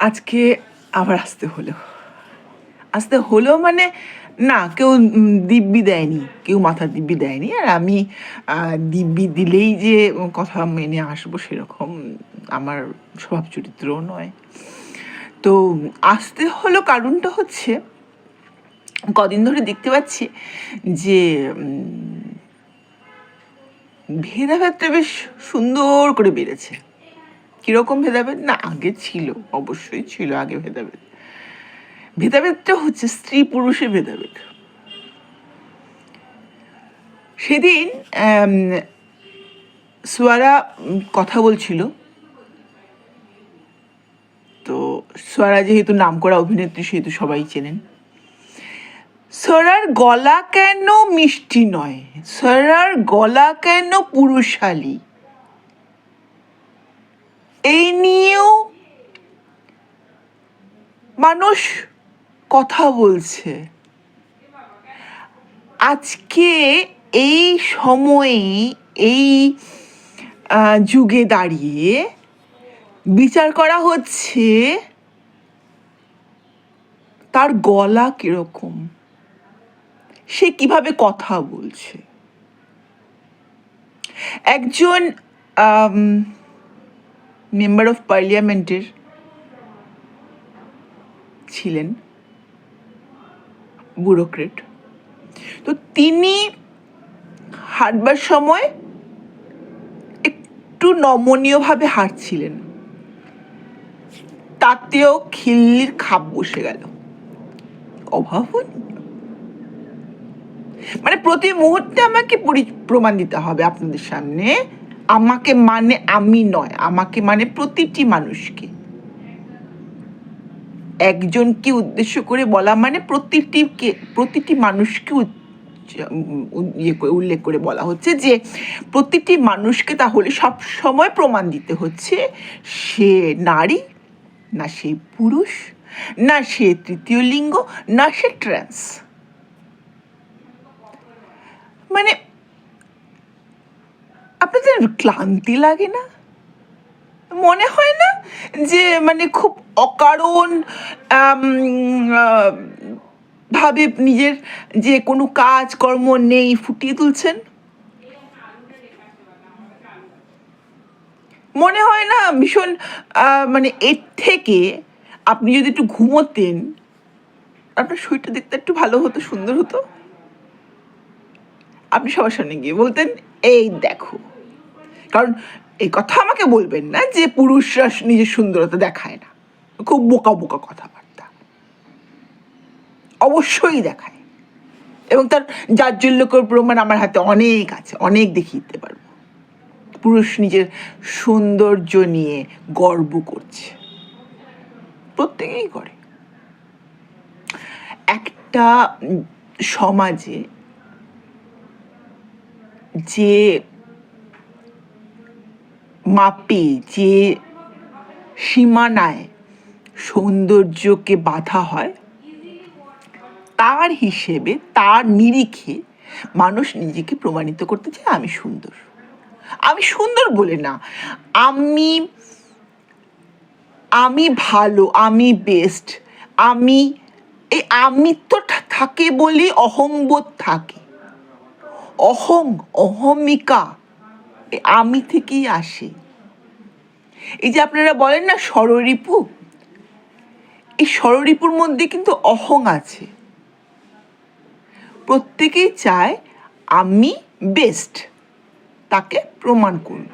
আজকে আবার আসতে হলো। আসতে হলো মানে না, কেউ দিব্যি দেয়নি, কেউ মাথা দিব্যি দেয়নি। আর আমি দিব্যি দিলেই যে কথা মেনে আসব সেরকম আমার স্বভাব চরিত্রও নয়। তো আসতে হলো কারণটা হচ্ছে, কদিন ধরে দেখতে পাচ্ছি যে ভেদাভেদটা বেশ সুন্দর করে বেড়েছে। কীরকম ভেদাভেদ? না, আগে ছিল, অবশ্যই ছিল আগে ভেদাভেদ। ভেদাভেদটা হচ্ছে স্ত্রী পুরুষের ভেদাভেদ। সেদিন সোয়ারা কথা বলছিল। তো সোয়ারা যেহেতু নামকরা অভিনেত্রী, সেহেতু সবাই চেনেন। সোয়ারার গলা কেন মিষ্টি নয়? সোয়ারার গলা কেন পুরুষালী? এই নিয়েও মানুষ কথা বলছে। আজকে এই সময়ে এই যুগে দাঁড়িয়ে বিচার করা হচ্ছে তার গলা কীরকম, সে কীভাবে কথা বলছে। একজন মেম্বার অফ পার্লিয়ামেন্টের ছিলেন ব্যুরোক্রেট তো তিনি হাঁটবার সময় একটু নমনীয়ভাবে হাঁটছিলেন। তাতেও খিল্লির খাপ বসে গেল। অভাবনীয় মানে প্রতি মুহূর্তে আমাকে পরি- প্রমাণ দিতে হবে আপনাদের সামনে। আমাকে মানে আমি নয়, আমাকে মানে প্রতিটি মানুষকে। একজনকে উদ্দেশ্য করে বলা মানে প্রতিটিকে, প্রতিটি মানুষকে ইয়ে করে, উল্লেখ করে বলা হচ্ছে যে প্রতিটি মানুষকে তাহলে সব সময় প্রমাণ দিতে হচ্ছে সে নারী, না সে পুরুষ, না সে তৃতীয় লিঙ্গ, না সে ট্রান্স। মানে আপনাদের ক্লান্তি লাগে না? মনে হয় না যে মানে খুব অকারণ ভাবে নিজের যে কোনো কাজ কর্ম নেই ফুটিয়ে তুলছেন? মনে হয় না ভীষণ মানে এর থেকে আপনি যদি একটু ঘুমোতেন, আপনার শরীরটা দেখতে একটু ভালো হতো, সুন্দর হতো? আপনি সবার সামনে গিয়ে বলতেন, এই দেখো। কারণ এই কথা আমাকে বলবেন না যে পুরুষরা নিজের সুন্দরতা দেখায় না। খুব বোকা বোকা কথাবার্তা। অবশ্যই দেখায়। এবং তার জাজ্জল্যকর প্রমাণ আমার হাতে অনেক আছে, অনেক দেখিয়ে দিতে পারব। পুরুষ নিজের সৌন্দর্য নিয়ে গর্ব করছে। প্রত্যেকেই করে। একটা সমাজে যে মাপে যে সীমানায় সৌন্দর্যকে বাধা হয়, তার হিসেবে, তার নিরিখে মানুষ নিজেকে প্রমাণিত করতে চায়, আমি সুন্দর। আমি সুন্দর বলে না। আমি আমি ভালো, আমি বেস্ট আমি, এই তো থাকে বলে অহংবোধ থাকে। অহং, অহমিকা আমি থেকেই আসে। এই যে আপনারা বলেন না ষড়রিপু এই ষড়রিপুর মধ্যে কিন্তু অহং আছে। প্রত্যেকেই চায় আমি বেস্ট তাকে প্রমাণ করব।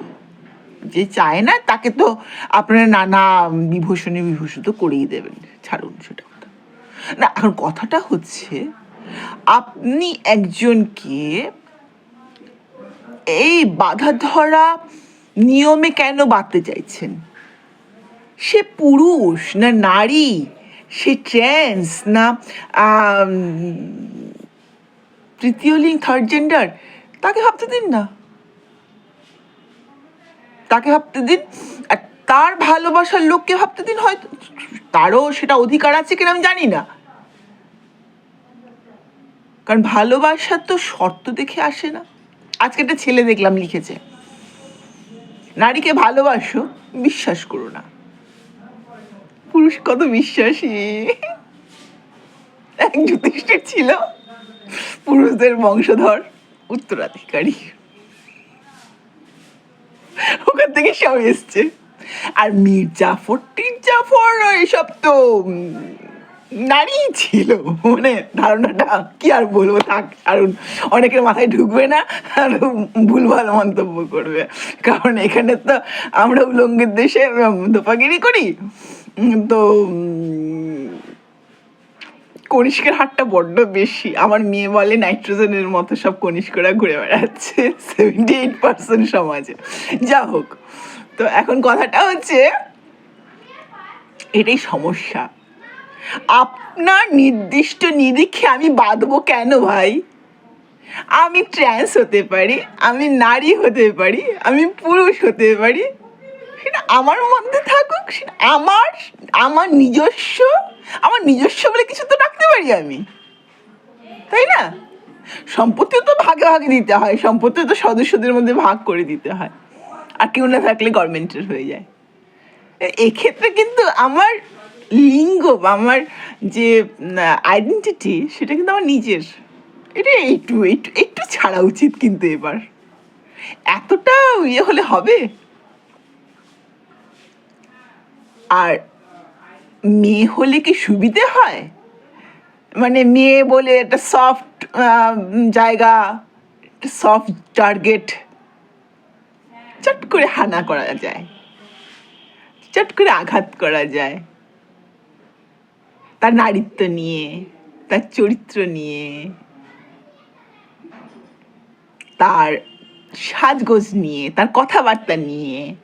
যে চায় না, তাকে তো আপনারা নানা বিভূষণে বিভূষিত করেই দেবেন। ছাড়ুন সেটা। কথা না, এখন কথাটা হচ্ছে, আপনি একজনকে এই বাধা ধরা নিয়মে কেন বাঁধতে চাইছেন? সে পুরুষ না নারী? সে ট্রেন্স না তৃতীয় লিঙ্গ থার্ড জেন্ডার তাকে ভাবতে দিন না। তাকে ভাবতে দিন। আর তার ভালোবাসার লোককে ভাবতে দিন হয়তো। তারও সেটা অধিকার আছে কিনা আমি জানি না। কারণ ভালোবাসা তো শর্ত দেখে আসে না। আজকে একটা ছেলে দেখলাম লিখেছে। নারীকে ভালোবাসো, বিশ্বাস করো না। পুরুষ কত বিশ্বাসী। এক যুধিষ্ঠির ছিল, পুরুষদের বংশধর, উত্তরাধিকারী। ওখান থেকে সব এসছে। আর মীর জাফর টির জাফর এসব তো নারী ছিল মানে ধারণাটা কি আর বলব, থাক, আর অনেকের মাথায় ঢুকবে না, আর ভুলভাল মন্তব্য করবে। কারণ এখানে তো আমরা উলঙ্গের দেশে দোপাগিরি করি। তো কনিষ্কের হারটা বড্ড বেশি। আমার মেয়ে বলে নাইট্রোজেনের মতো সব কনিষ্করা ঘুরে বেড়াচ্ছে সেভেন্টি এইট পার্সেন্ট সমাজে। যা হোক। তো এখন কথাটা হচ্ছে, এটাই সমস্যা। আপনার নির্দিষ্ট নিরিখে আমি বাঁধবো কেন ভাই? আমি ট্রান্স হতে পারি, আমি নারী হতে পারি, আমি পুরুষ হতে পারি। সেটা আমার মধ্যে থাকুক, সেটা আমার আমার নিজস্ব আমার নিজস্ব বলে কিছু তো রাখতে পারি আমি। তাই না? সম্পত্তিও তো ভাগে ভাগে দিতে হয়, সম্পত্তিও তো সদস্যদের মধ্যে ভাগ করে দিতে হয়। আর কেউ না থাকলে গভর্নমেন্টের হয়ে যায়। এক্ষেত্রে কিন্তু আমার লিঙ্গ বা আমার যে আইডেন্টিটি সেটা কিন্তু আমার নিজের। এটা একটু একটু একটু ছাড়া উচিত কিন্তু এবার। এতটা ইয়ে হলে হবে? আর মেয়ে হলে কি সুবিধে হয়? মানে মেয়ে বলে একটা সফট জায়গা, একটা সফট টার্গেট চট করে হানা করা যায়। চট করে আঘাত করা যায়। তার নারীত্ব নিয়ে, তার চরিত্র নিয়ে, তার সাজগোজ নিয়ে, তার কথাবার্তা নিয়ে,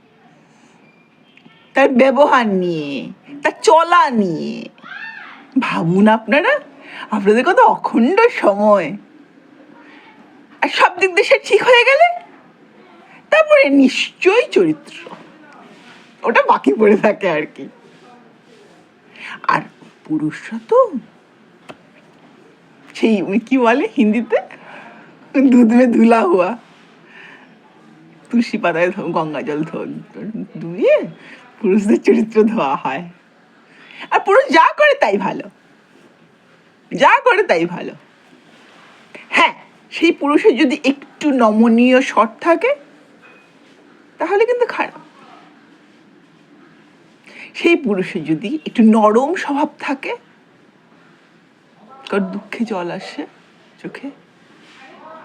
তার ব্যবহার নিয়ে, তার চলা নিয়ে। ভাবুন আপনারা, আপনাদের কত অখণ্ড সময়। আর সব দিক দিয়ে ঠিক হয়ে গেলে, তারপরে নিশ্চয়ই চরিত্র। ওটা বাকি পড়ে থাকে আর কি। আর পুরুষরা তো? সেই কি বলে হিন্দিতে? দুধ মে ধুলা হুয়া। তুলসী পাতায় গঙ্গা জল ধুয়ে পুরুষদের চরিত্র ধোয়া হয়। আর পুরুষ যা করে তাই ভালো। যা করে তাই ভালো। হ্যাঁ সেই পুরুষের যদি একটু নমনীয় শট থাকে, তাহলে কিন্তু খারাপ। সেই পুরুষের যদি একটু নরম স্বভাব থাকে কার দুঃখে জল আসে চোখে,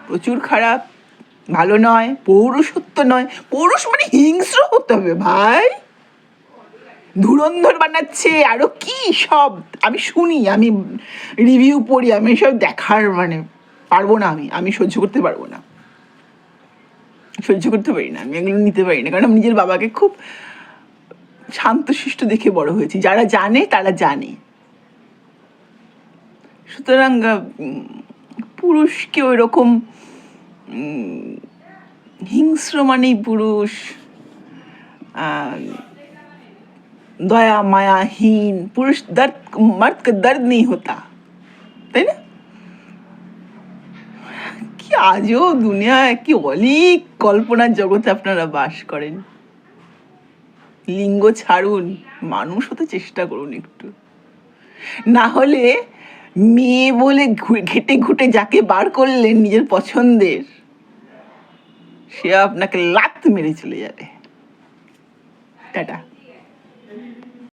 প্রচুর খারাপ, ভালো নয়, পৌরুষত্ব নয়, পৌরুষ মানে হিংস্র হতে হবে ভাই। ধুরন্ধর বানাচ্ছে, আরও কি সব, আমি শুনি, আমি রিভিউ পড়ি, আমি সব দেখার মানে পারব না আমি আমি সহ্য করতে পারব না। সহ্য করতে পারি না, আমি এগুলো নিতে পারি না, কারণ আমি নিজের বাবাকে খুব শান্তশিষ্ট দেখে বড় হয়েছি। যারা জানে, তারা জানে। সুতরাং পুরুষকে ওই রকম হিংস্র মানেই পুরুষ দয়া মায়াহীন পুরুষ দর্দ, মর্দ দর্দ নেই হতা। তাই না? কি আজও দুনিয়ায়, কি অলিক কল্পনার জগতে আপনারা বাস করেন। লিঙ্গ ছাড়ুন, মানুষ হতে চেষ্টা করুন একটু। না হলে মেয়ে বলে ঘেটে ঘুটে যাকে বার করলেন নিজের পছন্দের, সে আপনাকে লাত মেরে চলে যাবে। টাটা।